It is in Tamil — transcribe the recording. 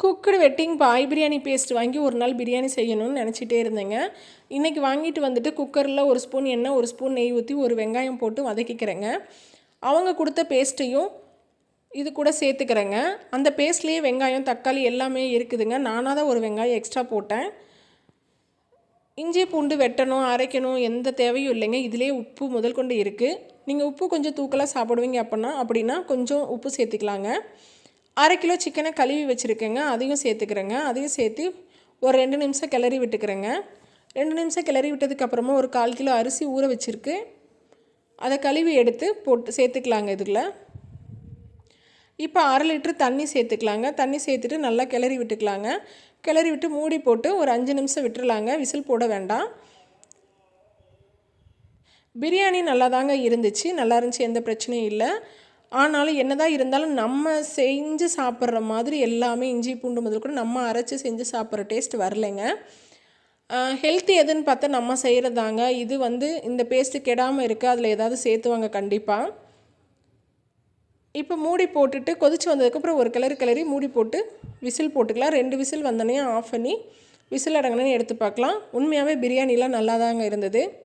குக்குடு வெட்டிங் பாய் பிரியாணி பேஸ்ட் வாங்கி ஒரு நாள் பிரியாணி செய்யணும்னு நினச்சிட்டே இருந்தேங்க. இன்றைக்கி வாங்கிட்டு வந்துட்டு குக்கரில் ஒரு ஸ்பூன் எண்ணெய் ஒரு ஸ்பூன் நெய் ஊற்றி ஒரு வெங்காயம் போட்டு வதக்கிக்கிறேங்க. அவங்க கொடுத்த பேஸ்ட்டையும் இது கூட சேர்த்துக்கிறேங்க. அந்த பேஸ்ட்லேயே வெங்காயம் தக்காளி எல்லாமே இருக்குதுங்க. நானாக தான் ஒரு வெங்காயம் எக்ஸ்ட்ரா போட்டேன். இஞ்சி பூண்டு வெட்டணும் அரைக்கணும் எந்த தேவையும் இல்லைங்க. இதிலே உப்பு முதல் கொண்டு இருக்குது நீங்கள் உப்பு கொஞ்சம் தூக்கலாக சாப்பிடுவீங்க அப்படின்னா அப்படின்னா கொஞ்சம் உப்பு சேர்த்துக்கலாங்க. அரை கிலோ சிக்கனை கழுவி வச்சுருக்கேங்க. அதையும் சேர்த்துக்கிறேங்க. அதையும் சேர்த்து ஒரு ரெண்டு நிமிஷம் கிளறி விட்டுக்கிறேங்க. ரெண்டு நிமிஷம் கிளறி விட்டதுக்கப்புறமா ஒரு கால் கிலோ அரிசி ஊற வச்சுருக்கு. அதை கழுவி எடுத்து போட்டு சேர்த்துக்கலாங்க இதில் இப்போ அரை லிட்ரு தண்ணி சேர்த்துக்கலாங்க. தண்ணி சேர்த்துட்டு நல்லா கிளறி விட்டுக்கலாங்க. கிளறி விட்டு மூடி போட்டு ஒரு அஞ்சு நிமிஷம் விட்டுறலாங்க. விசில் போட வேண்டாம். பிரியாணி நல்லா தாங்க இருந்துச்சு. நல்லா இருந்துச்சு. எந்த பிரச்சனையும் இல்லை. ஆனாலும் என்னதான் இருந்தாலும் நம்ம செஞ்சு சாப்பிட்ற மாதிரி எல்லாமே இஞ்சி பூண்டு முதல் கூட நம்ம அரைச்சி செஞ்சு சாப்பிட்ற டேஸ்ட் வரலைங்க. ஹெல்த்தி எதுன்னு பார்த்தா நம்ம செய்கிறதாங்க இது வந்து இந்த பேஸ்ட்டு கெடாமல் இருக்குது அதில் ஏதாவது சேர்த்துவாங்க கண்டிப்பாக இப்போ மூடி போட்டுட்டு கொதிச்சு வந்ததுக்கப்புறம் ஒரு கிளறி கிளறி மூடி போட்டு விசில் போட்டுக்கலாம். ரெண்டு விசில் வந்தோடனே ஆஃப் பண்ணி விசில் அடங்கினே எடுத்து பார்க்கலாம். உண்மையாகவே பிரியாணிலாம் நல்லா தாங்க இருந்தது.